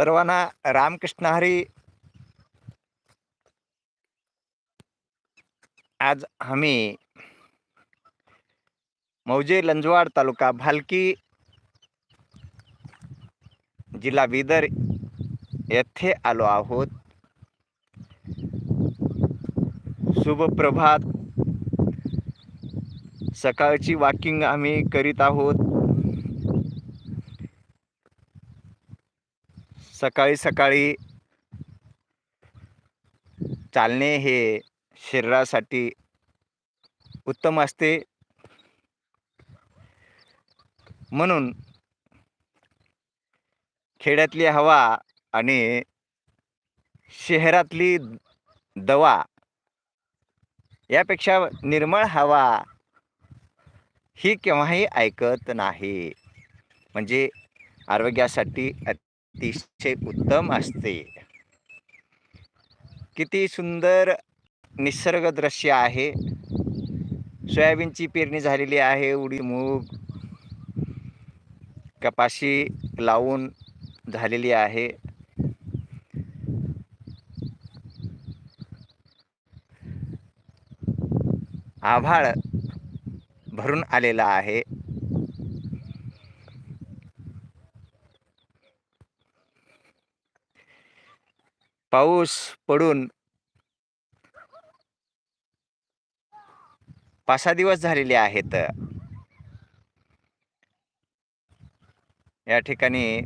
सर्वांना रामकृष्ण हरी. आज आम्ही मौजे लंजवाड तालुका भालकी जिल्हा बिदर येथे आलो आहोत. शुभप्रभात. सकाळची वॉकिंग आम्ही करीत आहोत. सकाळी सकाळी चालणे हे शरीरासाठी उत्तम असते. म्हणून खेड्यातली हवा आणि शहरातली दवा यापेक्षा निर्मळ हवा ही केव्हाही ऐकत नाही. म्हणजे आरोग्यासाठी अतिशय उत्तम असते. किती सुंदर निसर्ग दृश्य आहे. सोयाबीनची पेरणी झालेली आहे उडी मूग कपाशी लावून झालेली आहे. आभाळ भरून आलेला आहे. पाऊस पडून पाच सहा दिवस झालेले आहेत. या ठिकाणी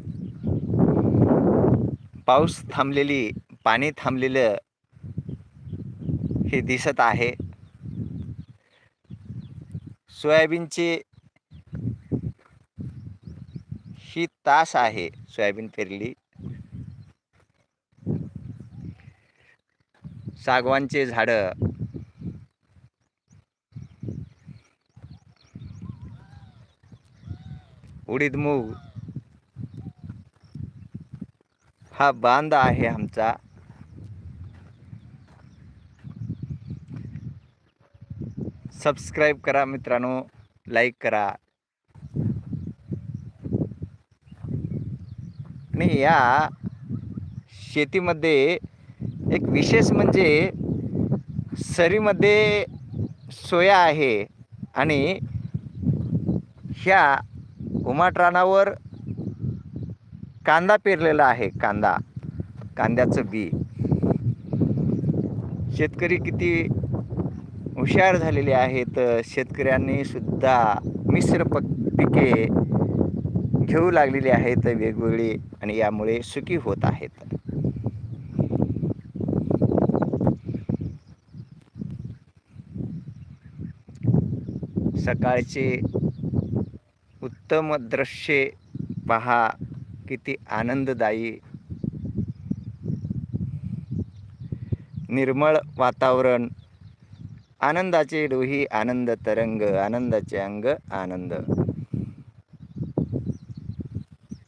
पाऊस थांबलेली पाणी थांबलेलं हे दिसत आहे. सोयाबीनची ही तास आहे सोयाबीन पेरली. सागवानचे झाडं. उडीद मूग. हा बांध आहे आमचा. सबस्क्राईब करा मित्रांनो लाईक करा. आणि या शेतीमध्ये एक विशेष म्हणजे सरीमध्ये सोया आहे आणि ह्या उमाटरानावर कांदा पेरलेला आहे कांदा. कांद्याचं बी. शेतकरी किती हुशार झालेले आहेत शेतकऱ्यांनी सुद्धा मिश्र प पिके घेऊ लागलेली आहेत वेगवेगळी आणि यामुळे सुखी होत आहेत. सकाळचे उत्तम दृश्ये पहा. किती आनंददायी. निर्मळ वातावरण. आनंदाचे डोही आनंद तरंग आनंदाचे अंग आनंद.